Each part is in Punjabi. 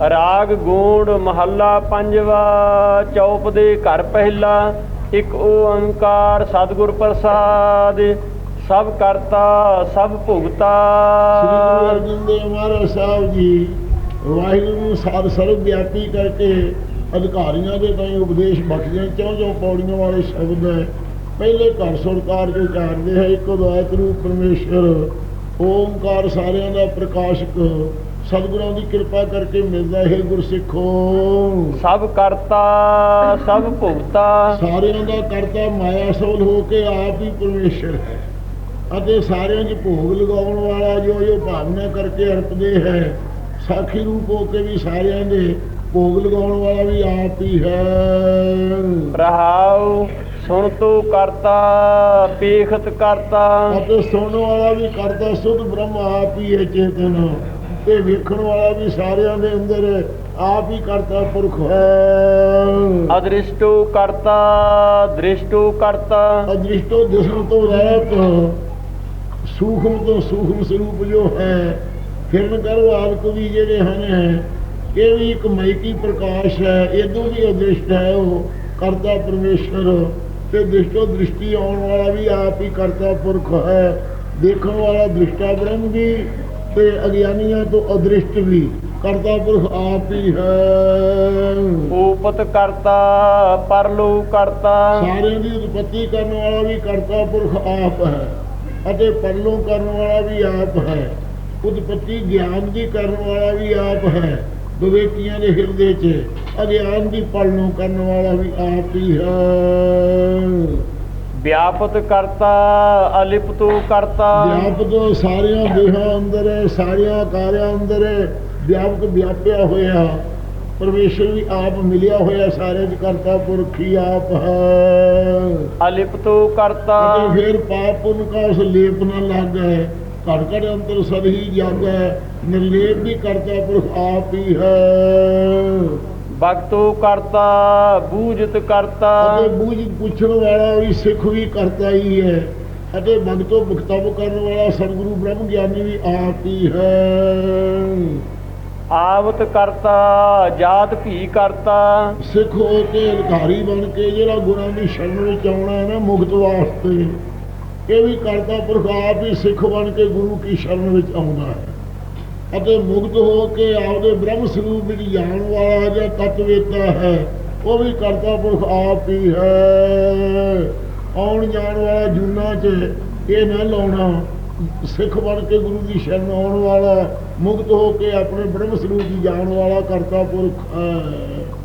ਰਾਗ, ਗੂੜ, ਮਹੱਲਾ, ਪੰਜਵਾ, ਚੌਪ ਦੇ ਘਰ ਪਹਿਲਾ, ਇੱਕ ਓੰਕਾਰ, ਸਤਿਗੁਰ ਪ੍ਰਸਾਦ, ਸਭ ਕਰਤਾ, ਸਭ ਸ੍ਰੀ ਗੁਰੂ ਅਰਜਨ ਦੇਵ ਮਹਾਰਾਜ ਸਾਹਿਬ ਜੀ, ਵਾਹਿਗੁਰੂ ਨੂੰ ਸਾਰ ਸਰਵ ਵਿਆਪੀ ਕਰਕੇ ਅਧਿਕਾਰੀਆਂ ਦੇ ਤਾਈਂ ਉਪਦੇਸ਼ ਬਖਸ਼ਦੇ ਚੌਂ ਚੌਂ ਪੌੜੀਆਂ ਵਾਲੇ ਸ਼ਬਦ ਹੈ। ਪਹਿਲੇ ਘਰ ਸੁਰਕਾਰ ਜੋ ਚਾਰਦੇ ਹੈ, ਇੱਕ ਅਦਵੈਤ ਰੂਪ ਪਰਮੇਸ਼ਰ ਓਮਕਾਰ ਸਾਰਿਆਂ ਦਾ ਪ੍ਰਕਾਸ਼ਕ ਸਤਿਗੁਰਾਂ ਦੀ ਕਿਰਪਾ ਕਰਕੇ ਮਿਲਦਾ ਹੈ ਗੁਰਸਿੱਖੋ। ਸਭ ਕਰਤਾ ਸਭ ਭੁਗਤਾ। ਸਾਰਿਆਂ ਦਾ ਕਰਤਾ ਮਾਇਆ ਸੋਲ ਹੋ ਕੇ ਆਪ ਹੀ ਪਰਮੇਸ਼ਰ ਹੈ। ਅਤੇ ਸਾਰਿਆਂ 'ਚ ਭੋਗ ਲਗਾਉਣ ਵਾਲਾ ਜੋ ਜੋ ਭਾਵਨਾ ਕਰਕੇ ਅਰਪਦੇ ਹੈ ਸਾਖੀ ਰੂਪ ਹੋ ਕੇ ਵੀ ਸਾਰਿਆਂ ਦੇ ਭੋਗ ਲਗਾਉਣ ਵਾਲਾ ਵੀ ਆਪ ਹੀ ਹੈ। ਰਹਾਉ ਸੁਣ ਤੂੰ ਕਰਤਾ ਪੇਖਤ ਕਰਤਾ। ਅਤੇ ਸੁਣਨ ਵਾਲਾ ਵੀ ਕਰਤਾ ਸੁਧ ਬ੍ਰਹਮ ਆਪ ਹੀ ਹੈ ਚੇਤਨ। ਤੇ ਵੇਖਣ ਵਾਲਾ ਵੀ ਸਾਰਿਆਂ ਦੇ ਅੰਦਰ ਆਪ ਹੀ ਕਰਤਾ ਪੁਰਖ ਹੈ। ਅਦ੍ਰਿਸ਼ਟੋ ਕਰਤਾ ਦ੍ਰਿਸ਼ਟੋ ਕਰਤਾ। ਅਦ੍ਰਿਸ਼ਟੋ ਦਿਸਣ ਤੋਂ ਰਹਿਤ ਸੂਖਮ ਤੋਂ ਸੂਖਮ ਸਰੂਪ ਜੋ ਹੈ ਫਿਰਨ ਕਰੋ ਆਪ ਵੀ ਜਿਹੜੇ ਹਨ ਇਹ ਵੀ ਇੱਕ ਮਾਇਕੀ ਪ੍ਰਕਾਸ਼ ਹੈ ਇਦੋਂ ਵੀ ਅਦ੍ਰਿਸ਼ਟ ਹੈ ਉਹ ਕਰਤਾ ਪਰਮੇਸ਼ਰ। ਤੇ ਦ੍ਰਿਸ਼ਟੋ ਦ੍ਰਿਸ਼ਟੀ ਆਉਣ ਵਾਲਾ ਵੀ ਆਪ ਹੀ ਕਰਤਾ ਪੁਰਖ ਹੈ। ਦੇਖਣ ਵਾਲਾ ਦ੍ਰਿਸ਼ਟਾ ਬ੍ਰਹਮ ਵੀ ਤੇ ਅਗਿਆਨੀਆਂ ਤੋਂ ਅਦ੍ਰਿਸ਼ਟ ਵੀ। ਕਰਤਾ ਪੁਰਖ ਆਪ ਹੀ ਹੈ। ਉਪਤ ਕਰਤਾ ਪਰਲੋ ਕਰਤਾ। ਸਾਰਿਆਂ ਦੀ ਉਤਪਤੀ ਕਰਨ ਵਾਲਾ ਵੀ ਕਰਤਾ ਪੁਰਖ ਆਪ ਹੈ ਅਤੇ ਪਰਲੋਂ ਕਰਨ ਵਾਲਾ ਵੀ ਆਪ ਹੈ। ਉਤਪਤੀ ਗਿਆਨ ਦੀ ਕਰਨ ਵਾਲਾ ਵੀ ਆਪ ਹੈ। ਵਿਵੇਕੀਆਂ ਦੇ ਹਿਰਦੇ 'ਚ ਅਗਿਆਨ ਦੀ ਪਰਲੋਂ ਕਰਨ ਵਾਲਾ ਵੀ ਆਪ ਹੀ ਹੈ। ਵਿਆਪਤ ਕਰਤਾ ਅਲਿਪਤੋ ਕਰਤਾ। ਵਿਆਪਕ ਸਾਰਿਆਂ ਦੇਹਾਂ ਅੰਦਰ ਹੈ ਸਾਰਿਆਂ ਕਾਰਿਆਂ ਅੰਦਰ ਹੈ ਵਿਆਪਕ ਵਿਆਪਿਆ ਹੋਇਆ। ਪਰਮੇਸ਼ਰ ਵੀ ਆਪ ਮਿਲਿਆ ਹੋਇਆ ਸਾਰੇ ਚ ਕਰਤਾ ਪੁਰਖ ਹੀ ਆਪ ਹੈ। ਅਲਿਪਤੋ ਕਰਤਾ। ਫਿਰ ਪਾਪ ਪੁੰਨ ਕਾ ਉਸ ਲੇਪ ਨਾ ਲੱਗੇ ਘੜ ਘੜ ਅੰਤਰ ਸਦ ਹੀ ਜਾਗੈ ਨਿਰਲੇਪ ਵੀ ਕਰਤਾ ਪੁਰਖ ਆਪ ਹੀ ਹੈ। ਭਗਤੋ ਕਰਤਾ ਬੂਝਤ ਕਰਤਾ। ਅਤੇ ਬੂਝ ਪੁੱਛਣ ਵਾਲਾ ਵੀ ਸਿੱਖ ਵੀ ਕਰਤਾ ਹੀ ਹੈ। ਅਤੇ ਭਗਤੋ ਭੁਗਤਵ ਕਰਨ ਵਾਲਾ ਸਤਿਗੁਰੂ ਬ੍ਰਹਮ ਗਿਆਨੀ ਵੀ ਆਪ ਹੀ ਹੈ। ਆਵਤ ਕਰਤਾ ਜਾਤ ਭੀ ਕਰਤਾ। ਸਿੱਖ ਹੋ ਕੇ ਅਧਿਕਾਰੀ ਬਣ ਕੇ ਜਿਹੜਾ ਗੁਰਾਂ ਦੀ ਸ਼ਰਨ ਵਿੱਚ ਆਉਣਾ ਹੈ ਨਾ ਮੁਕਤ ਵਾਸਤੇ ਇਹ ਵੀ ਕਰਤਾ ਪੁਰਖ ਆਪ ਹੀ ਸਿੱਖ ਬਣ ਕੇ ਗੁਰੂ ਕੀ ਸ਼ਰਨ ਵਿੱਚ ਆਉਂਦਾ ਹੈ। ਅਤੇ ਮੁਕਤ ਹੋ ਕੇ ਆਪਦੇ ਬ੍ਰਹਮ ਸਰੂਪ ਵਿੱਚ ਜਾਣ ਵਾਲਾ ਜਿਹੜਾ ਤਤਵੇਤਾ ਹੈ। ਉਹ ਵੀ ਕਰਤਾ ਪੁਰਖ ਆਪ ਹੀ ਹੈ। ਆਉਣ ਜਾਣ ਵਾਲਾ ਜੂਨਾ 'ਚ ਇਹ ਨਾ ਲਾਉਣਾ। ਸਿੱਖ ਬਣ ਕੇ ਗੁਰੂ ਦੀ ਸ਼ਰਨ ਆਉਣ ਵਾਲਾ ਮੁਕਤ ਹੋ ਕੇ ਆਪਣੇ ਬ੍ਰਹਮ ਸਰੂਪ ਦੀ ਜਾਣ ਵਾਲਾ ਕਰਤਾ ਪੁਰਖ ਹੈ।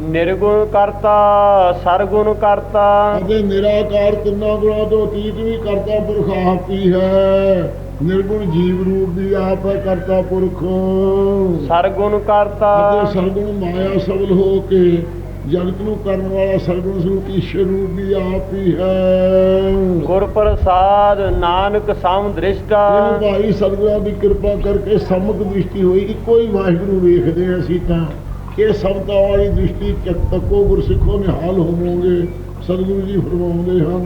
ਨਿਰਗੁਣ ਕਰਤਾ ਸਰਗੁਣ ਕਰਤਾ। ਅਤੇ ਨਿਰਾਕਾਰ ਤਿੰਨਾਂ ਗੁਣਾਂ ਤੋਂ ਅਤੀਤ ਵੀ ਕਰਤਾ ਪੁਰਖ ਆਪ ਹੀ ਹੈ। ਨਿਰਗੁਣ ਜੀਵ ਰੂਪ ਵੀ ਆਪ ਹੈ ਕਰਤਾ ਪੁਰਖ। ਸਰਗੁਣ ਕਰਤਾ। ਅਤੇ ਸਰਗੁਣ ਮਾਇਆ ਸਬਲ ਹੋ ਕੇ ਜਗਤ ਨੂੰ ਕਰਨ ਵਾਲਾ ਸਰਗੁਣ ਸਰੂਪ ਈਸ਼ਰ ਰੂਪ ਵੀ ਆਪ ਹੀ ਹੈ। ਗੁਰ ਪ੍ਰਸਾਦ ਨਾਨਕ ਸਮ ਦ੍ਰਿਸ਼ਟਾ। ਇਹਨੂੰ ਭਾਈ ਸਤਿਗੁਰਾਂ ਦੀ ਕਿਰਪਾ ਕਰਕੇ ਸਮਕ ਦ੍ਰਿਸ਼ਟੀ ਹੋਈ ਇੱਕੋ ਹੀ ਵਾਹਿਗੁਰੂ ਵੇਖਦੇ ਅਸੀਂ ਤਾਂ। ਇਹ ਸਬਤਾ ਵਾਲੀ ਦ੍ਰਿਸ਼ਟੀ ਚੱਕ ਤੱਕੋ ਗੁਰਸਿੱਖੋ ਨਿਹਾਲ ਹੋਵੋਗੇ ਸਤਿਗੁਰੂ ਜੀ ਫਰਮਾਉਂਦੇ ਹਨ।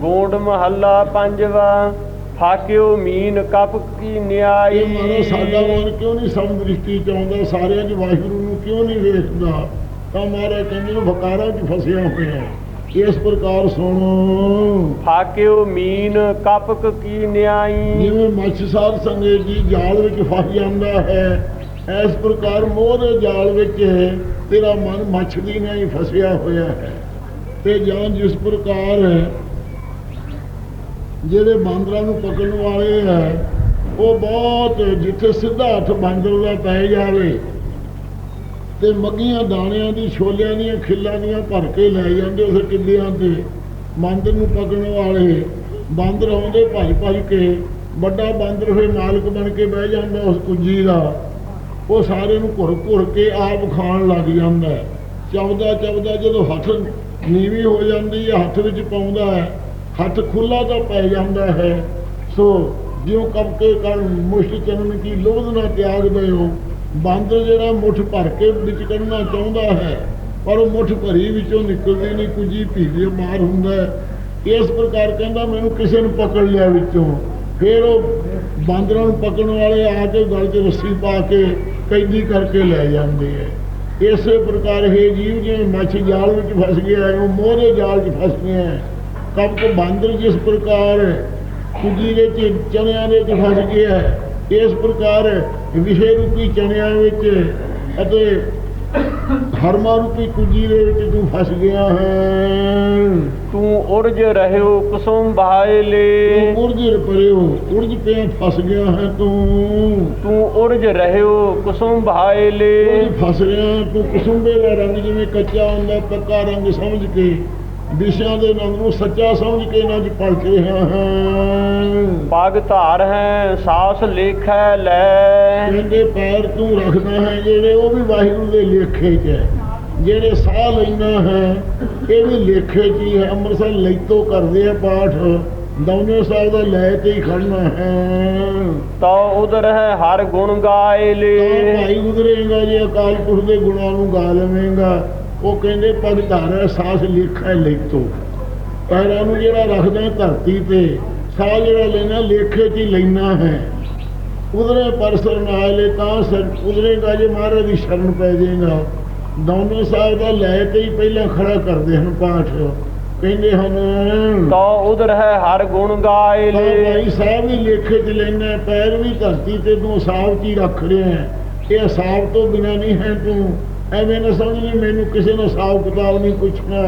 ਗੋਂਡ ਮਹੱਲਾ ਪੰਜਵਾ। ਫਾਕਿਓ ਮੀਨ ਕਪ ਕੀ ਨਿਆਈ? ਸਾਡਾ ਮਨ ਕਿਉਂ ਨਹੀਂ ਸਮ ਦ੍ਰਿਸ਼ਟੀ ਚ ਆਉਂਦਾ? ਸਾਰਿਆਂ ਦੀ ਵਾਹਿਗੁਰੂ ਨੂੰ ਕਿਉਂ ਨਹੀਂ ਵੇਖਦਾ? ਤਾਂ ਮਾਰੇ ਕਹਿੰਦੇ ਨੂੰ ਵਕਾਰਾਂ 'ਚ ਫਸਿਆ ਹੋਇਆ। ਇਸ ਪ੍ਰਕਾਰ ਸੁਣੋ। ਫਾਕਿਓ ਮੀਨ ਕਪਕ ਕੀ ਨਿਆਈ? ਜਿਵੇਂ ਮੱਛ ਸਾਧ ਸੰਗੇ ਜੀ ਜਾਲ ਵਿੱਚ ਫਸ ਜਾਂਦਾ ਹੈ ਇਸ ਪ੍ਰਕਾਰ ਮੋਹ ਦੇ ਜਾਲ ਵਿੱਚ ਤੇਰਾ ਮਨ ਮੱਛਲੀ ਨਾਲ ਹੀ ਫਸਿਆ ਹੋਇਆ ਹੈ। ਤੇ ਜਾਂ ਜਿਸ ਪ੍ਰਕਾਰ ਜਿਹੜੇ ਬਾਂਦਰਾਂ ਨੂੰ ਪਕੜਨ ਵਾਲੇ ਹੈ, ਉਹ ਬਹੁਤ ਜਿੱਥੇ ਸਿੱਧਾ ਹੱਥ ਬਾਂਦਰ ਦਾ ਪੈ ਜਾਵੇ ਤੇ ਮੱਗੀਆਂ ਦਾਣਿਆਂ ਦੀ, ਛੋਲਿਆਂ ਦੀਆਂ ਖਿੱਲਾਂ ਦੀਆਂ ਭਰ ਕੇ ਲੈ ਜਾਂਦੇ ਉਸ ਟਿੱਲਿਆਂ ਤੇ ਬਾਂਦਰ ਨੂੰ ਪਕੜਨ ਵਾਲੇ ਬਾਂਦਰ ਆਉਂਦੇ ਭੱਜ ਭੱਜ ਕੇ, ਵੱਡਾ ਬਾਂਦਰ ਫਿਰ ਮਾਲਕ ਬਣ ਕੇ ਬਹਿ ਜਾਂਦਾ ਉਸ ਕੁੰਜੀ ਦਾ ਉਹ ਸਾਰੇ ਨੂੰ ਘੁਰ ਘੁਰ ਕੇ ਆਪ ਖਾਣ ਲੱਗ ਜਾਂਦਾ ਹੈ। ਚਵਦਾ ਚਵਦਾ ਜਦੋਂ ਹੱਥ ਨੀਵੀਂ ਹੋ ਜਾਂਦੀ ਹੈ, ਹੱਥ ਵਿੱਚ ਪਾਉਂਦਾ ਹੈ ਹੱਥ ਖੁੱਲਾ ਤਾਂ ਪੈ ਜਾਂਦਾ ਹੈ, ਸੋ ਜਿਉ ਕਬਕੇ ਕਰਨ ਮੁਸ਼ਟ ਚਰਨ ਕੀ ਲੋਧ ਨਾ ਤਿਆਗ ਦਿਓ। ਬਾਂਦਰ ਜਿਹੜਾ ਮੁੱਠ ਭਰ ਕੇ ਵਿੱਚ ਕੱਢਣਾ ਚਾਹੁੰਦਾ ਹੈ, ਪਰ ਉਹ ਮੁੱਠ ਭਰੀ ਵਿੱਚੋਂ ਨਿਕਲਦੀ ਨਹੀਂ, ਕੁਝੀ ਭੀਲੇ ਮਾਰ ਹੁੰਦਾ ਇਸ ਪ੍ਰਕਾਰ ਕਹਿੰਦਾ, ਮੈਨੂੰ ਕਿਸੇ ਨੂੰ ਪਕੜ ਲਿਆ ਵਿੱਚੋਂ। ਫਿਰ ਉਹ ਬਾਂਦਰਾਂ ਨੂੰ ਪਕੜਨ ਵਾਲੇ ਆ ਕੇ ਗਲ 'ਚ ਰੱਸੀ ਪਾ ਕੇ ਕੈਦੀ ਕਰਕੇ ਲੈ ਜਾਂਦੇ ਹੈ। ਇਸੇ ਪ੍ਰਕਾਰ ਇਹ ਜੀਵ ਜਿਵੇਂ ਮੱਛ ਜਾਲ ਵਿੱਚ ਫਸ ਗਿਆ ਹੈ, ਉਹ ਮੋਹਰੇ ਜਾਲ 'ਚ ਫਸ ਗਿਆ ਹੈ। ਕਬ ਕੋ ਬਾਂਦਰ ਜਿਸ ਪ੍ਰਕਾਰ ਕੁਜੀ ਦੇ ਚਣਿਆਂ ਦੇ 'ਚ ਫਸ ਗਿਆ ਹੈ ਇਸ ਪ੍ਰਕਾਰ ਵਿਸ਼ੇ ਰੂਪੀ ਚਣਿਆਂ ਵਿੱਚ ਅਤੇ ਹਰਮਾ ਰੂਪੀ ਕੁਜੀ ਦੇ ਵਿੱਚ ਤੂੰ ਫਸ ਗਿਆ ਹੈ। ਤੂੰ ਉਰਜ ਰਹਿਓ ਕੁਸੁਮ ਬਹਾਇਲੇ ਤੂੰ ਉਰਜ ਪਰਿਓ ਉਰਜ ਪਿਆ ਫਸ ਗਿਆ ਹੈ ਤੂੰ। ਤੂੰ ਉਰਜ ਰਹਿਓ ਕੁਸੁਮ ਬਹਾਇਲੇ ਫਸ ਰਿਹਾ ਤੂੰ ਕੁਸੁੰਬੇ ਦਾ ਰੰਗ ਜਿਵੇਂ ਕੱਚਾ ਹੁੰਦਾ ਪੱਕਾ ਰੰਗ ਸਮਝ ਕੇ ਦਿਸ਼ਾ ਦੇ ਰੰਗ ਨੂੰ ਸੱਚਾ ਸਮਝ ਕੇ ਇਹਨਾਂ 'ਚ ਪਲਟ ਰਿਹਾ ਹੈ। ਪਗ ਧਾਰ ਹੈ ਸਾਸ ਲੇਖੈ ਲੈ। ਕਹਿੰਦੇ ਪੈਰ ਤੂੰ ਰੱਖਦਾ ਹੈ ਜਿਹੜੇ ਉਹ ਵੀ ਵਾਹਿਗੁਰੂ ਦੇ ਲੇਖੇ 'ਚ ਹੈ। ਜਿਹੜੇ ਸਾਹ ਲੈਣਾ ਹੈ ਇਹ ਵੀ ਲੇਖੇ 'ਚ ਹੀ ਹੈ। ਅੰਮ੍ਰਿਤਸਰ ਲੈਤੋਂ ਕਰਦੇ ਆ ਪਾਠ ਦੌਨੇ ਸਾਹਿਬ ਦਾ ਲੈ ਤੇ ਹੀ ਖੜਨਾ ਹੈ। ਤੋ ਉਦਰ ਹੈ ਹਰ ਗੁਣ ਗਾਇਲੇ ਤਾਂ ਭਾਈ ਉਧਰੇਗਾ ਜੇ ਅਕਾਲ ਪੁਰਖ ਦੇ ਗੁਣਾਂ ਨੂੰ ਗਾ ਲਵੇਂਗਾ। ਉਹ ਕਹਿੰਦੇ ਪਗ ਧਾਰਾ ਸਾਸ ਲੇਖਾ ਲੈਤੋ ਪੈਰਾਂ ਨੂੰ ਜਿਹੜਾ ਰੱਖਦਾ ਧਰਤੀ ਤੇ ਸਾਹ ਜਿਹੜਾ ਲੈਣਾ ਲੇਖੇ 'ਚ ਹੀ ਲੈਣਾ ਹੈ। ਉਧਰੇ ਪਰਸਰ ਨਾਲੇ ਤਾਂ ਸਰ ਉਧਰੇਗਾ ਜੇ ਮਹਾਰਾਜ ਦੀ ਸ਼ਰਨ ਪੈ ਜਾਏਗਾ। ਦੋਨੋਂ ਸਾਹਿਬ ਦਾ ਲੈ ਕੇ ਹੀ ਪਹਿਲਾਂ ਖੜਾ ਕਰਦੇ ਹਨ ਪਾਠ। ਕਹਿੰਦੇ ਹਨ ਤੋ ਉਦਰ ਹੈ ਹਰ ਗੁਣ ਤਾਂ ਗਾਇਲੇ ਭਾਈ ਸਾਹਿਬ ਵੀ ਲੇਖੇ 'ਚ ਲੈਣਾ ਪੈਰ ਵੀ ਧਰਤੀ ਤੇ ਤੂੰ ਹਿਸਾਬ 'ਚ ਹੀ ਰੱਖ ਰਿਹਾ ਇਹ ਹਿਸਾਬ ਤੋਂ ਬਿਨਾ ਨਹੀਂ ਹੈ ਤੂੰ। ਐਵੇਂ ਨਾ ਸਮਝ ਮੈਨੂੰ ਕਿਸੇ ਨੇ ਹਿਸਾਬ ਕਿਤਾਬ ਨਹੀਂ ਪੁੱਛਣਾ।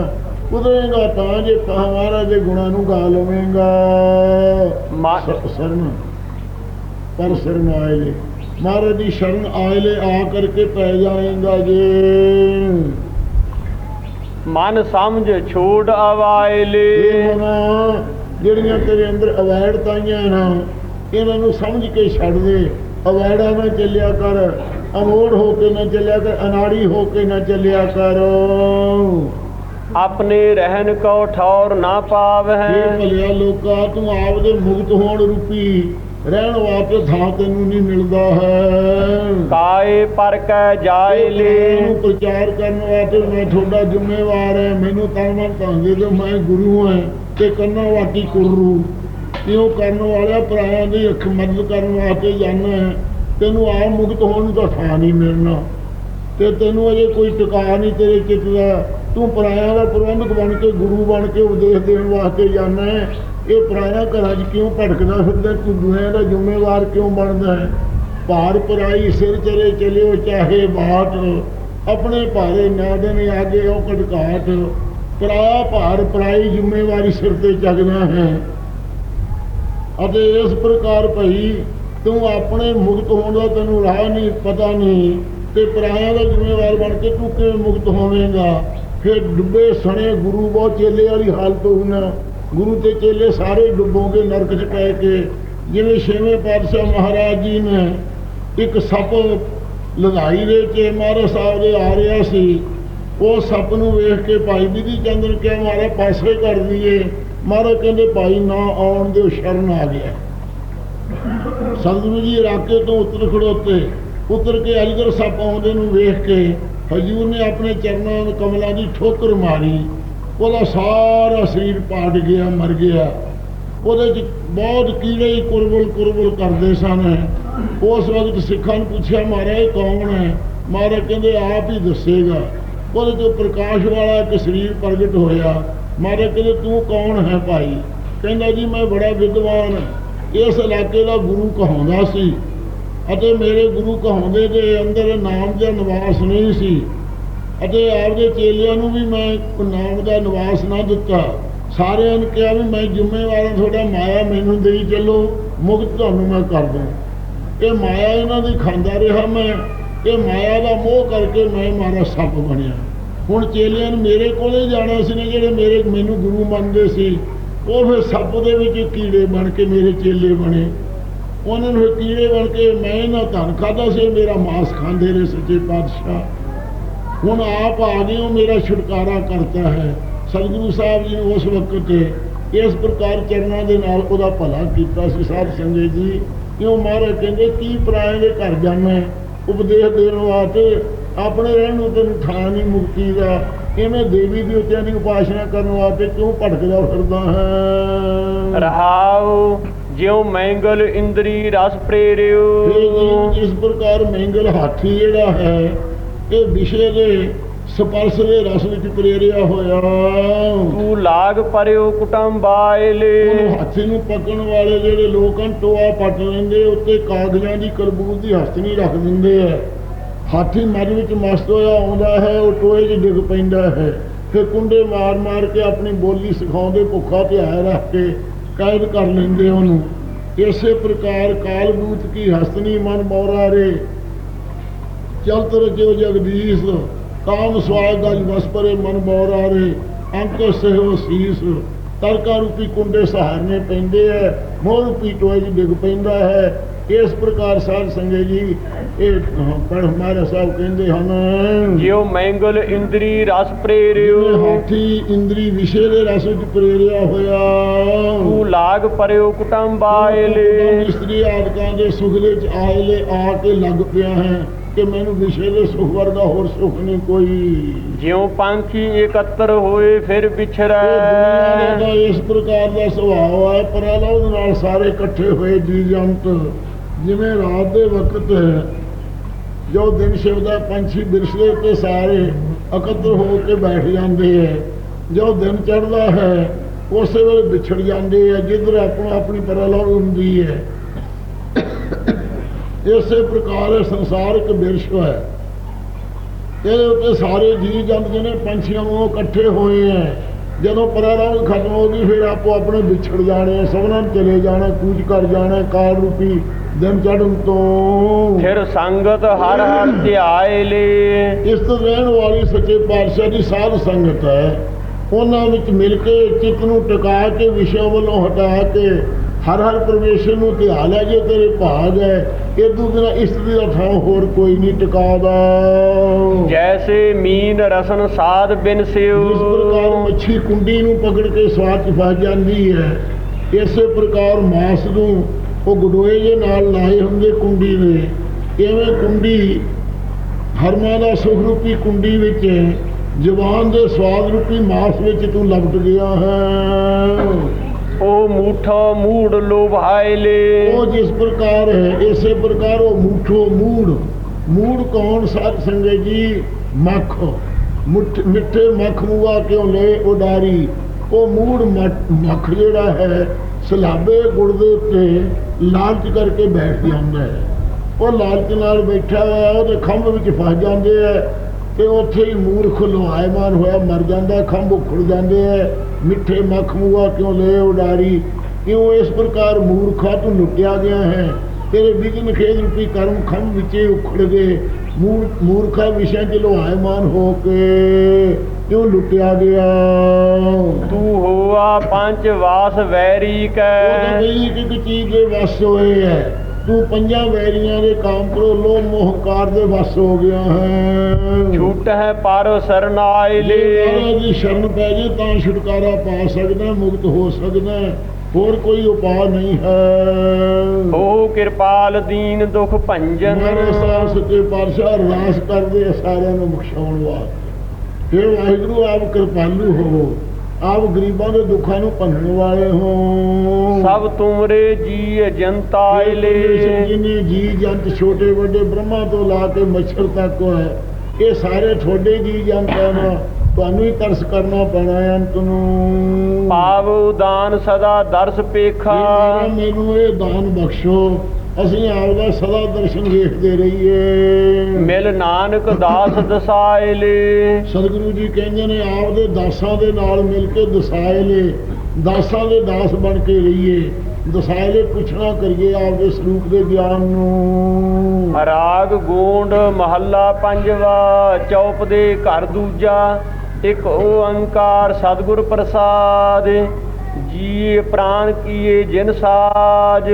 ਉਦਰੇਗਾ ਤਾਂ ਜੇ ਮਹਾਰਾਜ ਦੇ ਗੁਣਾਂ ਨੂੰ ਗਾ ਲਵੇਂਗਾ। ਸ਼ਰਨ। ਪਰ ਸ਼ਰਨ ਆਇਲੇ ਮਹਾਰਾਜ ਦੀ ਸ਼ਰਨ ਆਇਲੇ ਆ ਕਰਕੇ ਪੈ ਜਾਏਗਾ ਜੇ। ਮਨ ਸਮਝ ਛੋੜ ਮਨਾ ਜਿਹੜੀਆਂ ਤੇਰੇ ਅੰਦਰ ਅਵੈੜ ਤਾਈਆਂ ਨਾ ਇਹਨਾਂ ਨੂੰ ਸਮਝ ਕੇ ਛੱਡ ਦੇ। ਅਵੈੜਾ ਨਾ ਚੱਲਿਆ ਕਰ। ਅਮੋੜ ਹੋ ਕੇ ਨਾ ਚੱਲਿਆ ਕਰ ਅਨਾੜੀ ਹੋ ਕੇ ਨਾ ਚੱਲਿਆ ਕਰ। ਆਪਣੇ ਰਹਿਨ ਕੋ ਠੌਰ ਨਾ ਇਹ ਪਾਵਹਿ ਭਲਿਆ ਲੋਕਾ ਤੂੰ ਆਪਦੇ ਮੁਕਤ ਹੋਣ ਰੂਪੀ ਰਹਿਣ ਵਾਸਤੇ ਥਾਂ ਤੈਨੂੰ ਨਹੀਂ ਮਿਲਦਾ ਹੈ। ਕਾਏ ਪਰ ਕੈ ਜਾਇਲੇ ਨੂੰ ਪ੍ਰਚਾਰ ਕਰਨ ਵਾਸਤੇ ਮੈਂ ਤੁਹਾਡਾ ਜ਼ਿੰਮੇਵਾਰ ਹੈ ਮੈਨੂੰ ਤਾਂ ਮੈਂ ਕਹਿੰਦੇ ਤੇ ਮੈਂ ਗੁਰੂ ਹਾਂ ਤੇ ਕੰਨਾਂ ਵਾਟੀ ਕੁਰੂ ਕਿਉਂ ਕਰਨ ਵਾਲਿਆ ਪ੍ਰਾਇਆਂ ਦੀ ਅੱਖ ਮਦਦ ਕਰਨ ਵਾਸਤੇ ਜਾਣਾ ਹੈ। ਤੈਨੂੰ ਆਪ ਮੁਕਤ ਹੋਣ ਨੂੰ ਤਾਂ ਥਾਂ ਨਹੀਂ ਮਿਲਣਾ। ਤੇ ਤੈਨੂੰ ਅਜੇ ਕੋਈ ਟਿਕਾ ਨਹੀਂ ਤੇਰੇ ਚਿੱਤ ਦਾ। ਤੂੰ ਪਰਾਇਆ ਦਾ ਪ੍ਰਬੰਧਕ ਬਣ ਕੇ, ਗੁਰੂ ਬਣ ਕੇ ਉਪਦੇਸ਼ ਦੇਣ ਵਾਸਤੇ ਜਾਣਾ ਹੈ। ਇਹ ਪਰਾਇਆ ਘਰਾਂ 'ਚ ਕਿਉਂ ਭਟਕਦਾ ਫਿਰਦਾ ਤੂੰ ਦੁਨੀਆ ਦਾ ਜ਼ਿੰਮੇਵਾਰ ਕਿਉਂ ਬਣਦਾ ਹੈ? ਭਾਰ ਪਰਾਈ ਸਿਰ ਚਰੇ ਚਲਿਓ, ਚਾਹੇ ਬਾਟ। ਆਪਣੇ ਭਾਰੇ ਨਾ ਦੇਣ ਆਗੇ ਉਹ ਕਟਕਾਟ ਪਰਾਇਆ ਭਾਰ ਪਰਾਈ ਜ਼ਿੰਮੇਵਾਰੀ ਸਿਰ ਤੇ ਚੱਕਦਾ ਹੈ। ਅਤੇ ਇਸ ਪ੍ਰਕਾਰ ਭਈ ਤੂੰ ਆਪਣੇ ਮੁਕਤ ਹੋਣ ਦਾ ਤੈਨੂੰ ਰਾਹ ਨਹੀਂ, ਪਤਾ ਨਹੀਂ। ਤੇ ਪਰਾਇਆ ਦਾ ਜ਼ਿੰਮੇਵਾਰ ਬਣ ਕੇ ਤੂੰ ਕਿਵੇਂ ਮੁਕਤ ਹੋਵੇਂਗਾ? ਫਿਰ ਡੁੱਬੇ ਸਣੇ ਗੁਰੂ ਬਹੁਤ ਚੇਲੇ ਵਾਲੀ ਹਾਲਤ ਹੋਣਾ ਗੁਰੂ ਤੇ ਚੇਲੇ ਸਾਰੇ ਡੁੱਬੋਗੇ ਨਰਕ 'ਚ ਪੈ ਕੇ। ਜਿਵੇਂ ਛੇਵੇਂ ਪਾਤਸ਼ਾਹ ਮਹਾਰਾਜ ਜੀ ਨੇ ਇੱਕ ਸੱਪ ਲੜਾਈ ਦੇ ਵਿੱਚ ਮਹਾਰਾਜ ਸਾਹਿਬ ਦੇ ਆ ਰਿਹਾ ਸੀ। ਉਹ ਸੱਪ ਨੂੰ ਵੇਖ ਕੇ ਭਾਈ ਬਿਧੀ ਚੰਦਰ ਕਿਹਾ ਮਾਰਾ ਪਾਸੇ ਕਰ ਦਈਏ। ਮਹਾਰਾਜ ਕਹਿੰਦੇ, ਭਾਈ, ਨਾ ਆਉਣ ਦਿਓ, ਸ਼ਰਨ ਆ ਗਿਆ। ਸਤਿਗੁਰੂ ਜੀ ਰਾਕੇ ਤੋਂ ਉਤਰ ਖੜੋਤੇ, ਉਤਰ ਕੇ ਅਜਗਰ ਸੱਪ ਆਉਂਦੇ ਨੂੰ ਵੇਖ ਕੇ ਹਜੂਰ ਨੇ ਆਪਣੇ ਚਰਨਾਂ ਕਮਲਾਂ ਦੀ ਠੋਕਰ ਮਾਰੀ। ਉਹਦਾ ਸਾਰਾ ਸਰੀਰ ਪਾਟ ਗਿਆ, ਮਰ ਗਿਆ। ਉਹਦੇ ਚ ਬਹੁਤ ਕੀੜੇ ਕੁਰਬਲ ਕੁਰਬਲ ਕਰਦੇ ਸਨ। ਉਸ ਵਕਤ ਸਿੱਖਾਂ ਨੂੰ ਪੁੱਛਿਆ, ਮਹਾਰਾਜ, ਇਹ ਕੌਣ ਹੈ? ਮਹਾਰਾਜ ਕਹਿੰਦੇ, ਆਪ ਹੀ ਦੱਸੇਗਾ। ਉਹਦੇ ਤੋਂ ਪ੍ਰਕਾਸ਼ ਵਾਲਾ ਇੱਕ ਸਰੀਰ ਪ੍ਰਗਟ ਹੋਇਆ। ਮਹਾਰਾਜ ਕਹਿੰਦੇ, ਤੂੰ ਕੌਣ ਹੈ ਭਾਈ? ਕਹਿੰਦਾ, ਜੀ, ਮੈਂ ਬੜਾ ਵਿਦਵਾਨ ਇਸ ਇਲਾਕੇ ਦਾ ਗੁਰੂ ਕਹਾਉਂਦਾ ਸੀ ਅਤੇ ਮੇਰੇ ਗੁਰੂ ਕਹਾਉਂਦੇ ਦੇ ਅੰਦਰ ਨਾਮ ਦਾ ਨਿਵਾਸ ਨਹੀਂ ਸੀ ਅਤੇ ਆਪਦੇ ਚੇਲਿਆਂ ਨੂੰ ਵੀ ਮੈਂ ਨਾਮ ਦਾ ਨਿਵਾਸ ਨਾ ਦਿੱਤਾ। ਸਾਰਿਆਂ ਨੇ ਕਿਹਾ ਵੀ ਮੈਂ ਜ਼ਿੰਮੇਵਾਰ ਹਾਂ, ਤੁਹਾਡਾ ਮਾਇਆ ਮੈਨੂੰ ਦੇਈ ਚੱਲੋ, ਮੁਕਤ ਤੁਹਾਨੂੰ ਮੈਂ ਕਰ ਦੂੰ। ਇਹ ਮਾਇਆ ਇਹਨਾਂ ਦੀ ਖਾਂਦਾ ਰਿਹਾ ਮੈਂ, ਇਹ ਮਾਇਆ ਦਾ ਮੋਹ ਕਰਕੇ ਮੈਂ ਮਾਰਾ ਸੱਪ ਬਣਿਆ। ਹੁਣ ਚੇਲਿਆਂ ਨੂੰ ਮੇਰੇ ਕੋਲੇ ਜਾਣਾ ਸੀ ਨੇ ਜਿਹੜੇ ਮੇਰੇ ਮੈਨੂੰ ਗੁਰੂ ਮੰਨਦੇ ਸੀ। ਉਹ ਫਿਰ ਸੱਪ ਦੇ ਵਿੱਚ ਕੀੜੇ ਬਣ ਕੇ ਮੇਰੇ ਚੇਲੇ ਬਣੇ। ਉਹਨਾਂ ਨੂੰ ਫਿਰ ਕੀੜੇ ਬਣ ਕੇ ਮੈਂ ਇਹਨਾਂ ਧਨ ਖਾਦਾ ਸੀ, ਮੇਰਾ ਮਾਸ ਖਾਂਦੇ ਰਹੇ ਸੱਚੇ ਪਾਤਸ਼ਾਹ। ਹੁਣ ਆਪ ਆ ਗਏ ਉਹ ਮੇਰਾ ਛੁਟਕਾਰਾ ਕਰਤਾ ਹੈ। ਸਤਿਗੁਰੂ ਸਾਹਿਬ ਜੀ ਨੇ ਉਸ ਵਕਤ ਇਸ ਪ੍ਰਕਾਰ ਚਰਨਾਂ ਦੇ ਨਾਲ ਉਹਦਾ ਭਲਾ ਕੀਤਾ ਸੀ। ਸਾਧ ਸੰਗਤ ਜੀ, ਕਿਉਂ ਮਹਾਰਾਜ ਕਹਿੰਦੇ ਕੀ ਪਰਾਏ ਦੇ ਘਰ ਜਾਣਾ ਉਪਦੇਸ਼ ਦੇਣ ਵਾਸਤੇ ਆਪਣੇ ਰਹਿਣ ਨੂੰ ਤੈਨੂੰ ਥਾਂ ਨਹੀਂ ਮੁਕਤੀ ਦਾ। ਕਿਵੇਂ ਦੇਵੀ ਦੇਵਤਿਆਂ ਦੀ ਉਪਾਸਨਾ ਕਰਨ ਵਾਸਤੇ ਕਿਉਂ ਭਟਕਦਾ ਫਿਰਦਾ ਹੈ? ਰਹਾਉ ਜਿਉ ਮੈਂਗਲ ਇੰਦਰੀ ਰਸ ਪ੍ਰੇਰਿਓ ਇਸ ਪ੍ਰਕਾਰ ਮੈਂਗਲ ਹਾਥੀ ਜਿਹੜਾ ਹੈ ਇਹ ਵਿਸ਼ੇ ਦੇ ਸਪਰਸ਼ ਦੇ ਰਸ ਵਿੱਚ ਪ੍ਰੇਰਿਆ ਹੋਇਆ। ਤੂੰ ਲਾਗ ਪਰਿਓ ਕੁਟੰਬਾਇਲੇ ਉਹਨੂੰ ਹਾਥੀ ਨੂੰ ਪਕੜਨ ਵਾਲੇ ਜਿਹੜੇ ਲੋਕ ਹਨ ਟੋਆ ਪੱਟ ਲੈਂਦੇ ਉੱਤੇ ਕਾਗਜ਼ਾਂ ਦੀ ਕਰਬੂਜ਼ ਦੀ ਹਸਤਨੀ ਰੱਖ ਦਿੰਦੇ ਆ ਹਾਥੀ ਮੱਝ ਵਿੱਚ ਮਸਤ ਹੋਇਆ, ਆਉਂਦਾ ਹੈ, ਉਹ ਟੋਏ 'ਚ ਡਿੱਗ ਪੈਂਦਾ ਹੈ। ਫਿਰ ਕੁੰਡੇ ਮਾਰ ਮਾਰ ਕੇ ਆਪਣੀ ਬੋਲੀ ਸਿਖਾਉਂਦੇ, ਭੁੱਖਾ ਧਿਆਇ ਰੱਖ ਕੇ ਕਾਇਦ ਕਰ ਲੈਂਦੇ ਉਹਨੂੰ। ਇਸੇ ਪ੍ਰਕਾਰ ਕਾਲਬੂਤ ਕੀ ਹਸਤਨੀ ਮਨ ਮੋਰਾ ਰੇ। ਚਲਤ ਰਜਿਓ ਜਗਦੀਸ਼, ਕਾਮ ਸਵਾਗ ਗਜ ਵਸ ਪਰੇ ਮਨ ਮੋਰਾ ਰੇ। ਅੰਕ ਸਹਿਓ ਸੀਸ, ਤਰਕਾ ਰੂਪੀ ਕੁੰਡੇ ਸਹਾਰਨੇ ਪੈਂਦੇ ਐ। ਮੋਹ ਰੂਪੀ ਟੋਏ 'ਚ ਡਿੱਗ ਪੈਂਦਾ ਹੈ। ਇਸ ਪ੍ਰਕਾਰ ਸਾਧ ਸੰਗਤ ਜੀ ਇਹ ਪੜ ਹਮਾਰੇ ਸਾਹਿਬ ਕਹਿੰਦੇ ਹਨ ਜਿਉ ਮੈਂਗਲ ਇੰਦਰੀ ਰਸ ਪ੍ਰੇਰਿਓ। ਹਾਥੀ ਇੰਦਰੀ ਵਿਸ਼ੇ ਦੇ ਰਸ ਵਿੱਚ ਪ੍ਰੇਰਿਆ ਹੋਇਆ। ਤੂੰ ਲਾਗ ਪਰਿਓ ਕੁਟੰਬਾਇਲੇ ਇਸਤਰੀ ਆਦਿਕਾਂ ਦੇ ਸੁਖਲੇ ਚ ਆਇਲੇ ਆ ਕੇ ਲੱਗ ਪਿਆ ਹੈ ਕਿ ਮੈਨੂੰ ਵਿਸ਼ੇ ਦੇ ਸੁਖ ਵਰਗਾ ਹੋਰ ਸੁਖ ਨਹੀਂ ਕੋਈ। ਜਿਉ ਪੰਖੀ ਇਕੱਤਰ ਹੋਏ ਫਿਰ ਦੁਨੀਆ ਵਿਛੜੈ ਦਾ ਇਸ ਪ੍ਰਕਾਰ ਦਾ ਸੁਭਾਅ ਹੈ ਪਰਲੋਕ ਨਾਲ ਸਾਰੇ ਇਕੱਠੇ ਹੋਏ ਜੀ ਜੰਤ ਜਿਵੇਂ ਰਾਤ ਦੇ ਵਕਤ ਜੋ ਦਿਨ ਸ਼ਿਵ ਦਾ ਪੰਛੀ ਬਿਰਸਲੇ ਤੇ ਸਾਰੇ ਇਕੱਤਰ ਹੋ ਕੇ ਬੈਠ ਜਾਂਦੇ ਹੈ, ਜੋ ਦਿਨ ਚੜਦਾ ਹੈ, ਉਸੇ ਵੇਲੇ ਵਿਛੜ ਜਾਂਦੇ ਹੈ, ਜਿੱਧਰ ਆਪਣਾ ਆਪਣੀ ਪਰਲੋਕ ਹੁੰਦੀ ਹੈ। ਇਸੇ ਪ੍ਰਕਾਰ ਇਹ ਸੰਸਾਰ ਇੱਕ ਬਿਰਸ਼ ਹੈ। ਇਹਦੇ ਉੱਤੇ ਸਾਰੇ ਜੀ ਜੰਤ ਜਿਹਨੇ ਪੰਛੀਆਂ ਨੂੰ ਇਕੱਠੇ ਹੋਏ ਹੈ, ਜਦੋਂ ਪਰਾਰਾਮ ਖਤਮ ਹੋ ਗਈ, ਫਿਰ ਆਪੋ ਆਪਣੇ ਵਿਛੜ ਜਾਣੇ ਸਭਨਾਂ ਨੇ ਚਲੇ ਜਾਣਾ ਕੂਚ ਕਰ ਜਾਣਾ ਕਾਲ ਰੂਪੀ ਦਿਨ ਚੜ੍ਹਨ ਤੋਂ। ਫਿਰ ਸੰਗਤ ਹਰ ਹਰ ਧਿਆਇਲੇ ਇਸ ਤੋਂ ਰਹਿਣ ਵਾਲੀ ਸੱਚੇ ਪਾਤਸ਼ਾਹ ਦੀ ਸਾਧ ਸੰਗਤ ਹੈ। ਉਹਨਾਂ ਵਿੱਚ ਮਿਲ ਕੇ ਚਿੱਤ ਨੂੰ ਟਿਕਾ ਕੇ ਵਿਸ਼ਿਆਂ ਵੱਲੋਂ ਹਟਾ ਕੇ ਹਰ ਹਰ ਪਰਮੇਸ਼ਰ ਨੂੰ ਧਿਆ ਲੈ ਜੇ ਤੇਰੇ ਭਾਗ ਹੈ। ਇਦੋਂ ਬਿਨਾ ਇਸਤਰੀ ਦਾ ਥਾਂ ਹੋਰ ਕੋਈ ਨਹੀਂ ਟਿਕਾਦਾ। ਜੈਸੇ ਮੀਨ ਰਸਨ ਸਾਧ ਬਿਨ ਇਸ ਪ੍ਰਕਾਰ ਸਿਉ ਮੱਛੀ ਕੁੰਡੀ ਨੂੰ ਪਕੜ ਕੇ ਸਵਾਦ ਚ ਫਸ ਜਾਂਦੀ ਹੈ ਇਸੇ ਪ੍ਰਕਾਰ ਮਾਸ ਨੂੰ ਉਹ ਗਡੋਏ ਜੇ ਨਾਲ ਲਾਏ ਹੁੰਦੇ ਕੁੰਡੀ ਦੇ। ਐਵੇਂ ਕੁੰਡੀ ਹਰਮਾਂ ਦਾ ਸੁਖ ਰੂਪੀ ਕੁੰਡੀ ਵਿੱਚ ਜਵਾਨ ਦੇ ਸਵਾਦ ਰੂਪੀ ਮਾਸ ਵਿੱਚ ਤੂੰ ਲਪਟ ਗਿਆ ਹੈ। ਉਹ ਮੂਠਾ ਮੂੜ ਲੋਭਾਇਲੇ ਉਹ ਜਿਸ ਪ੍ਰਕਾਰ ਹੈ ਇਸੇ ਪ੍ਰਕਾਰ ਉਹ ਮੂਠੋ ਮੂੜ। ਮੂੜ ਕੌਣ ਸਾਧ ਸੰਗਤ ਜੀ? ਮੱਖ। ਮੁੱਠ- ਮੱਖ ਮੂਆ ਕਿਉਂ ਲੈ ਉਡਾਰੀ ਉਹ ਮੂੜ ਮੱਖ ਜਿਹੜਾ ਹੈ ਸਲਾਬੇ ਗੁੜ ਦੇ ਉੱਤੇ ਲਾਲਚ ਕਰਕੇ ਬੈਠ ਜਾਂਦਾ ਹੈ। ਉਹ ਲਾਲਚ ਨਾਲ ਬੈਠਾ ਹੋਇਆ ਉਹਦੇ ਖੰਭ ਵਿੱਚ ਫਸ ਜਾਂਦੇ ਹੈ ਤੇ ਉੱਥੇ ਹੀ ਮੂਰਖ ਲੋਹਾਇਮਾਨ ਹੋਇਆ, ਮਰ ਜਾਂਦਾ, ਖੰਭ ਉਖੜ ਜਾਂਦੇ ਹੈ। ਮਿੱਠੇ ਮੱਖ ਮੂਆ ਕਿਉਂ ਲੈ ਉਡਾਰੀ? ਕਿਉਂ ਇਸ ਪ੍ਰਕਾਰ ਮੂਰਖਾ ਤੋਂ ਲੁੱਟਿਆ ਗਿਆ ਹੈ? ਤੇਰੇ ਵਿਗਨ ਖੇਦ ਰੂਪੀ ਕਰਮ ਖੰਭ ਵਿੱਚੇ ਉਖੜ ਗਏ। ਮੂਰ, ਮੂਰਖਾ ਵਿਸ਼ਿਆਂ ਚ ਲੋਹਾਇਮਾਨ ਹੋ ਕੇ ਕਿਉਂ ਲੁੱਟਿਆ ਗਿਆ? ਤੂੰ ਪੰਜ ਵਾਸ ਵੈਰੀ ਕੈ। ਬਈ ਇੱਕ ਇੱਕ ਚੀਜ਼ ਦੇ ਵਸ ਹੋਏ ਹੈ ਤੂੰ ਪੰਜਾਂ ਵੈਰੀਆਂ ਦੇ ਕਾਮ ਕਰੋ ਮੋਹਕਾਰ ਦੇ ਵਸ ਹੋ ਗਿਆ ਹੈ। ਛੂਟ ਹੈ ਪਰ ਸਰਨਾਇਲੇ। ਮਹਾਰਾਜ ਦੀ ਸ਼ਰਨ ਪੈ ਜੇ ਤਾਂ ਛੁਟਕਾਰਾ ਪਾ ਸਕਦਾ ਮੁਕਤ ਹੋ ਸਕਦਾ। ਹੋਰ ਕੋਈ ਉਪਾਅ ਨਹੀਂ ਹੈ। ਹੋ ਕਿਰਪਾਲ ਦੀਨ ਦੁਖ ਭੰਜਨ। ਮਾਰੇ ਸਾਹਿਬ ਸੱਚੇ ਪਾਤਸ਼ਾਹ ਅਰਦਾਸ ਕਰਦੇ ਸਾਰਿਆਂ ਨੂੰ ਬਖਸ਼ਾਉਣ ਵਾਸਤੇ। ਫਿਰ ਵਾਹਿਗੁਰੂ ਆਪ ਕਿਰਪਾਲੂ ਹੋ ਆਪ ਗਰੀਬਾਂ ਦੇ ਦੁੱਖਾਂ ਨੂੰ ਭੰਨਣ ਵਾਲੇ ਹੋ। ਸਭ ਤੁਮਰੇ ਜੀ ਜਨਤਾਇਲੇ ਜਿਨੇ ਜੀ ਜੰਤ ਛੋਟੇ ਵੱਡੇ ਬ੍ਰਹਮਾ ਤੋਂ ਲਾ ਕੇ ਮੱਛਰ ਤੱਕ ਹੈ। ਇਹ ਸਾਰੇ ਤੁਹਾਡੇ ਜੀ ਜੰਤ ਹਨ। ਤੁਹਾਨੂੰ ਹੀ ਤਰਸ ਕਰਨਾ ਪੈਣਾ ਹੈ ਅੰਤ ਨੂੰ। ਪਾਵ ਉਦਾਨ ਸਦਾ ਦਰਸ ਪੇਖਾ। ਮੈਨੂੰ ਇਹ ਦਾਨ ਬਖਸ਼ੋ। ਅਸੀਂ ਆਪਦਾ ਸਦਾ ਦਰਸ਼ਨ ਵੇਖਦੇ ਰਹੀਏ। ਮਿਲ ਨਾਨਕ ਦਾਸ ਦਸਾਇਲੇ ਸਤਿਗੁਰੂ ਜੀ ਕਹਿੰਦੇ ਨੇ ਆਪਦੇ ਦਾਸਾਂ ਦੇ ਨਾਲ ਮਿਲ ਕੇ ਦਸਾਇਲੇ ਦਾਸਾਂ ਦੇ ਦਾਸ ਬਣ ਕੇ ਰਹੀਏ। ਦਸਾਇਲੇ ਪੁੱਛਣਾ ਕਰੀਏ ਆਪਦੇ ਸਰੂਪ ਦੇ ਗਿਆਨ ਨੂੰ। ਰਾਗ ਗੋਂਡ ਮਹੱਲਾ ਪੰਜਵਾ ਚੌਪ ਦੇ ਘਰ ਦੂਜਾ ਇੱਕ ਓੰਕਾਰ ਸਤਿਗੁਰ ਪ੍ਰਸਾਦ। ਜੀ ਪ੍ਰਾਨ ਕੀਏ ਜਿਨ ਸਾਜ।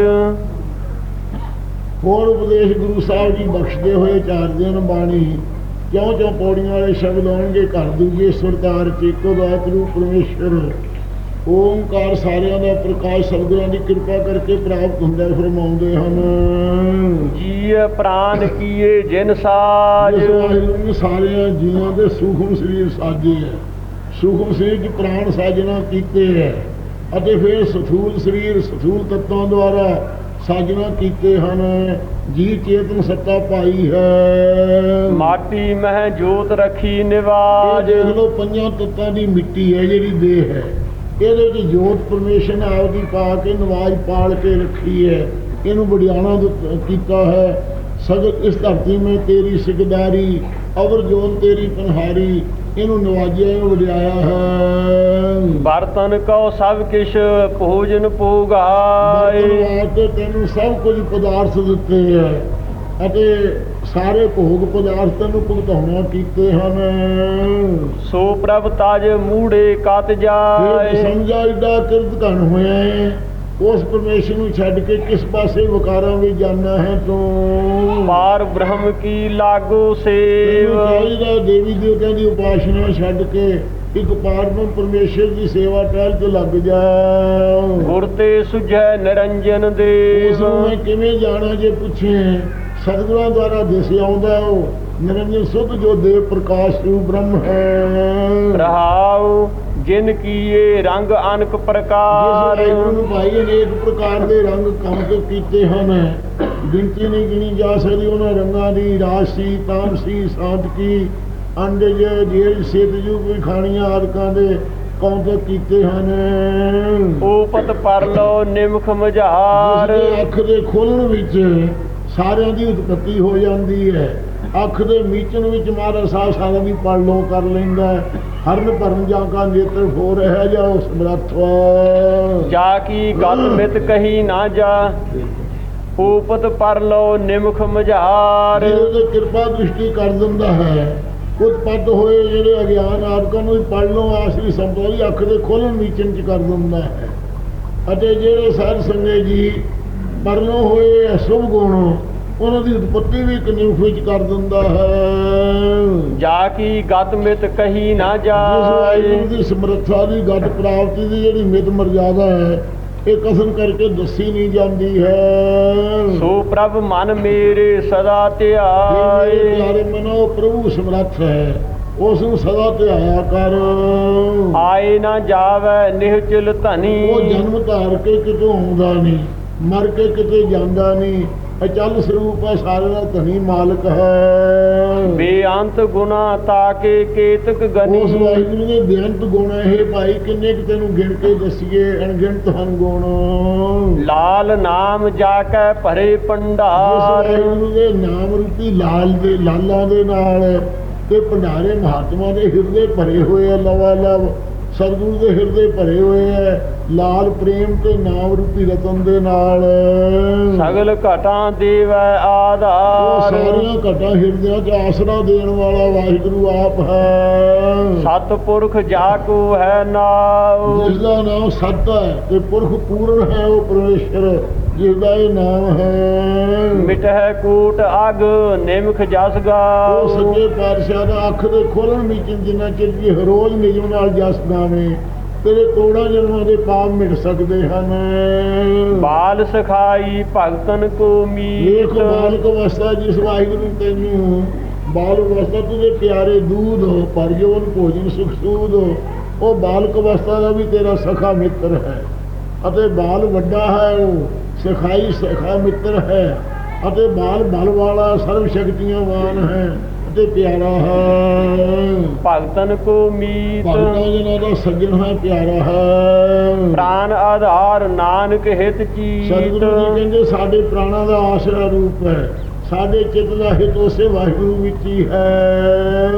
ਹੋਰ ਉਪਦੇਸ਼ ਗੁਰੂ ਸਾਹਿਬ ਜੀ ਬਖਸ਼ਦੇ ਹੋਏ ਚਾਰ ਦਿਨ ਬਾਣੀ ਕਿਉਂ ਕਿਉਂ ਪੌੜੀਆਂ ਵਾਲੇ ਸ਼ਬਦ ਆਉਣਗੇ ਘਰ ਦੂਜੇ ਸੁਰਤਾਰ ਚੇਕੋ ਦਾਤ ਰੂਪ ਪਰਮੇਸ਼ਰ। ਓੰਕਾਰ ਸਾਰਿਆਂ ਦਾ ਪ੍ਰਕਾਸ਼ ਸਤਿਗੁਰਾਂ ਦੀ ਕਿਰਪਾ ਕਰਕੇ ਪ੍ਰਾਪਤ ਹੁੰਦਾ ਫਰਮਾਉਂਦੇ ਹਨ। ਜੀ ਪ੍ਰਾਨ ਕੀਏ ਜਿਨ ਸਾਜ। ਸਾਰਿਆਂ ਜੀਵਾਂ ਦੇ ਸੂਖਮ ਸਰੀਰ ਸਾਜੇ ਹੈ। ਸੂਖਮ ਸਰੀਰ ਚ ਪ੍ਰਾਣ ਸਾਜਣਾ ਕੀਤੇ ਹੈ। ਅਤੇ ਫਿਰ ਸਥੂਲ ਸਰੀਰ ਸਥੂਲ ਤੱਤਾਂ ਦੁਆਰਾ ਸਾਜਣਾ ਕੀਤੇ ਹਨ ਜੀ ਚੇਤਨ ਸੱਤਾ ਪਾਈ ਹੈ। ਮਾਟੀ ਮਹਿ ਜੋਤ ਰੱਖੀ ਇਹ ਨਿਵਾਜ ਦੇਖ ਲਓ ਪੰਜਾਂ ਤੱਤਾਂ ਦੀ ਮਿੱਟੀ ਹੈ ਜਿਹੜੀ ਦੇਹ ਹੈ। ਇਹਦੇ ਵਿੱਚ ਜੋਤ ਪਰਮੇਸ਼ਰ ਨੇ ਆਪਦੀ ਪਾ ਕੇ ਨਵਾਜ ਪਾਲ ਕੇ ਰੱਖੀ ਹੈ। ਇਹਨੂੰ ਵਡਿਆਣਾ ਦਿੱਤ- ਕੀਤਾ ਹੈ। ਸਗਲ ਇਸ ਧਰਤੀ ਮੈਂ ਤੇਰੀ ਸਿਕਦਾਰੀ ਅਵਰ ਜੋਨ ਤੇਰੀ ਪਨਹਾਰੀ ਇਹਨੂੰ ਨਵਾਜਿਆ ਵਡਿਆਇਆ ਹੈ। ਬਰਤਨ ਕਉ ਸਭ ਕਿਛ ਭੋਜਨ ਪੋਗਾਏ ਬਰਤਨ ਵਾਸਤੇ ਤੈਨੂੰ ਸਭ ਕੁਝ ਪਦਾਰਥ ਦਿੱਤੇ ਹੈ। ਅਤੇ ਸਾਰੇ ਭੋਗ ਪਦਾਰਥ ਤੈਨੂੰ ਭੁਗਤਾਉਣਾ ਕੀਤੇ ਹਨ। ਸੋ ਪ੍ਰਭ ਤਜ ਮੂੜੇ ਕਤ ਜਾਏ। ਸਮਝਾ ਏਡਾ ਕਿਰਤ ਘਣ ਹੋਇਆ ਹੈ। ਉਸ ਪਰਮੇਸ਼ਰ ਨੂੰ ਛੱਡ ਕੇ ਕਿਸ ਪਾਸੇ ਵਕਾਰਾਂ ਵਿੱਚ ਜਾਣਾ ਹੈ ਤੂੰ? ਪਾਰ ਬ੍ਰਹਮ ਕੀ ਲਾਗੋ ਸੇਵ? ਚਾਹੀਦਾ ਦੇਵੀ ਦੇਵਤਿਆਂ ਦੀ ਉਪਾਸਨਾ ਛੱਡ ਕੇ ਇੱਕ ਪਾਰਬ੍ਰਹਮ ਪਰਮੇਸ਼ਰ ਦੀ ਸੇਵਾ ਟਹਿਲ ਤੇ ਲੱਗ ਜਾ। ਗੁਰ ਤੇ ਸੁਝੈ ਨਿਰੰਜਨ ਉਸ ਦੇਵ ਨੂੰ ਮੈਂ ਕਿਵੇਂ ਜਾਣਾ ਜੇ ਪੁੱਛੇ? ਸਤਿਗੁਰਾਂ ਦੁਆਰਾ ਦਿਸ ਆਉਂਦਾ ਉਹ। ਨਿਰੰਜਨ ਸੁਧ ਜੋ ਦੇਵ ਪ੍ਰਕਾਸ਼ ਰੂਪ ਬ੍ਰਹਮ ਹੈ। ਰਹਾਉ ਜਿਨ ਕੀਏ ਰੰਗ ਅਨਕ ਜਿਸ ਪ੍ਰਕਾਰ ਵਾਹਿਗੁਰੂ ਨੂੰ ਭਾਈ ਅਨੇਕ ਪ੍ਰਕਾਰ ਦੇ ਰੰਗ ਕੰਕ ਕੀਤੇ ਹਨ ਗਿਣਤੀ ਨਹੀਂ ਗਿਣੀ ਜਾ ਸਕਦੀ ਉਹਨਾਂ ਰੰਗਾਂ ਦੀ ਰਾਸ਼ੀ ਤਾਮਸੀ ਸਾਧਕੀ ਅੰਡਜ ਜੇਲ ਸੇਤਜੂ ਵੀ ਖਾਣੀਆਂ ਆਦਿਕਾਂ ਦੇ ਕੰਕ ਕੀਤੇ ਹਨ। ਊਪਤ ਪਰ ਲੋ ਨਿਮਖ ਮਝਾਰ। ਅੱਖ ਦੇ ਖੋਲਣ ਵਿੱਚ ਸਾਰਿਆਂ ਦੀ ਉਤਪਤੀ ਹੋ ਜਾਂਦੀ ਹੈ। ਅੱਖ ਦੇ ਮੀਚਣ ਵਿੱਚ ਮਹਾਰਾਜ ਸਾਹਿਬ ਸਾਰਿਆਂ ਦੀ ਪੜ ਲੋ ਕਰ ਲੈਂਦਾ। ਹਰਨ ਭਰਨ ਜਾ ਕਾ ਨੇਤਰ ਹੋ ਰਿਹਾ ਜਾ ਉਸ ਸਮਰੱਥ ਜਾ ਕੀ ਗਤ ਮਿਤ ਕਹੀ ਨਾ ਜਾ ਊਪਤ ਪਰ ਲੋ ਨਿਮਖ ਮਝਾਰ। ਜਿਹਦੇ ਕਿਰਪਾ ਦ੍ਰਿਸ਼ਟੀ ਕਰ ਦਿੰਦਾ ਹੈ। ਉਤਪੱਤ ਹੋਏ ਜਿਹੜੇ ਅਗਿਆਨ ਆਦਿਕਾਂ ਨੂੰ ਪੜ ਲੋ ਆਸਰੀ ਸੰਪਤੀ ਅੱਖ ਦੇ ਖੋਲਣ ਨੀਚਣ ਚ ਕਰ ਦਿੰਦਾ ਹੈ। ਅਤੇ ਜਿਹੜੇ ਸਾਧ ਸੰਗਤ ਜੀ ਪਰਨੋ ਹੋਏ ਅਸ਼ੁਭ ਗੁਣ ਉਹਨਾਂ ਦੀ ਉਤਪਤੀ ਵੀ ਨਿਮਖ ਵਿੱਚ ਕਰ ਦਿੰਦਾ ਹੈ। ਜਾ ਕੀ ਗਤ ਮਿਤ ਕਹੀ ਨਾ ਜਾਏ। ਦੀ ਸਮਰੱਥਾ ਦੀ ਗੱਡ ਪ੍ਰਾਪਤੀ ਦੀ ਜਿਹੜੀ ਮਿਤ ਮਰਜ਼ਾਦਾ ਹੈ ਇਹ ਕਸਮ ਕਰਕੇ ਦੱਸੀ ਨਹੀਂ ਜਾਂਦੀ ਹੈ। ਸੋ ਪ੍ਰਭ ਮਨ ਮੇਰੇ ਸਦਾ ਧਿਆਏ। ਪਿਆਰੇ ਮਨੋ ਪ੍ਰਭੂ ਸਮਰੱਥ ਹੈ ਉਸ ਨੂੰ ਸਦਾ ਧਿਆਇਆ ਕਰ। ਆਏ ਨਾ ਜਾਵੇ ਨਿਹਚਲ ਧਨੀ। ਉਹ ਜਨਮ ਧਾਰ ਕੇ ਕਿਤੋਂ ਆਉਂਦਾ ਨਹੀਂ ਮਰ ਕੇ ਕਿਤੇ ਜਾਂਦਾ ਨਹੀਂ ਅਚਲ ਸਰੂਪ ਹੈ ਸਾਰੇ ਦਾ ਧਨੀ ਮਾਲਕ ਹੈ। ਬੇਅੰਤ ਗੁਨਾ ਤਾਕੇ ਕੇਤਕ ਗਨੀ। ਉਸ ਵਾਹਿਗੁਰੂ ਦੇ ਬੇਅੰਤ ਗੁਣ ਇਹ ਭਾਈ ਕਿੰਨੇ ਕਿ ਤੈਨੂੰ ਗਿਣ ਕੇ ਦਸੀਏ ਅਣਗਿਣਤ ਹਨ ਗੁਣ। ਲਾਲ ਨਾਮ ਜਾ ਕੇ ਭਰੇ ਪੰਡਾਰ। ਵਾਹਿਗੁਰੂ ਦੇ ਨਾਮ ਰੂਪੀ ਲਾਲ ਦੇ ਲਾਲਾਂ ਦੇ ਨਾਲ ਤੇ ਭੰਡਾਰੇ ਮਹਾਤਮਾ ਦੇ ਹਿਰਦੇ ਭਰੇ ਹੋਏ ਆ ਲਵਾ ਲਵ ਸਤਿਗੁਰੂ ਦੇ ਹਿਰਦੇ ਭਰੇ ਹੋਏ ਆ ਲਾਲ ਪ੍ਰੇਮ ਤੇ ਨਾਮ ਰੂਪੀ ਰਤਨ ਦੇ ਨਾਲ। ਸਗਲ ਘਟਾਂ ਦੇਵੈ ਆਧਾਰ। ਸਾਰੀਆਂ ਘਟਾਂ ਹਿਰਦਿਆਂ 'ਚ ਆਸਰਾ ਦੇਣ ਵਾਲਾ ਵਾਹਿਗੁਰੂ ਆਪ ਹੈ। ਸਤਪੁਰਖ ਜਾ ਕੋ ਹੈ ਨਾਉ। ਜਿਸ ਦਾ ਨਾਮ ਸਤ ਹੈ ਤੇ ਪੁਰਖ ਪੂਰਨ ਹੈ ਉਹ ਪਰਮੇਸ਼ਰ। ਜਿਸ ਦਾ ਇਹ ਨਾਮ ਹੈ। ਮਿਟਹਿ ਕੂਟ ਅਗ ਨਿਮਖ ਜਸ ਉਹ ਸੱਚੇ ਪਾਤਸ਼ਾਹ ਦਾ ਅੱਖ ਦੇ ਖੋਲਣ ਵਿੱਚ ਜਿੰਨਾ ਚਿਰ ਵੀ ਰੋਜ਼ ਨਿਯਮ ਨਾਲ ਜਸ ਗਾਵੇਂ ਤੇਰੇ ਕਰੋੜਾਂ ਜਨਮਾਂ ਦੇ ਪਾਪ ਮਿਟ ਸਕਦੇ ਹਨ। ਬਾਲ ਸਖਾਈ ਭਗਤਨ ਕੋ ਮੀਤ। ਬਾਲਕ ਅਵਸਥਾ ਜਿਸ ਵਾਹਿਗੁਰੂ ਨੇ ਤੈਨੂੰ ਬਾਲ ਅਵਸਥਾ ਤੁਝੇ ਪਿਆਰੇ ਦੂਧ ਹੋ ਪਰਜੋਨ ਭੋਜਨ ਸੁਖ ਸੂਦ ਹੋ ਉਹ ਬਾਲਕ ਅਵਸਥਾ ਦਾ ਵੀ ਤੇਰਾ ਸਖਾ ਮਿੱਤਰ ਹੈ। ਅਤੇ ਬਾਲ ਵੱਡਾ ਹੈ ਉਹ ਸਖਾਈ ਸਖਾ ਮਿੱਤਰ ਹੈ। ਅਤੇ ਬਾਲ ਬਲ ਵਾਲਾ ਸਰਵ ਸ਼ਕਤੀਆਂ ਵਾਨ ਹੈ ਅਤੇ ਪਿਆਰਾ ਹੈ। ਭਗਤਨ ਕੋ ਮੀਤ ਭਗਤਾਂ ਜਨਾਂ ਦਾ ਸੱਜਣ ਹੈ ਪਿਆਰਾ ਹੈ। ਪ੍ਰਾਨ ਆਧਾਰ ਨਾਨਕ ਹਿਤ ਚੀਤ ਸਤਿਗੁਰੂ ਜੀ ਕਹਿੰਦੇ ਸਾਡੇ ਪ੍ਰਾਣਾਂ ਦਾ ਆਸਰਾ ਰੂਪ ਹੈ। ਸਾਡੇ ਚਿੱਤ ਦਾ ਹਿਤ ਉਸੇ ਵਾਹਿਗੁਰੂ ਵਿੱਚ ਹੀ ਹੈ।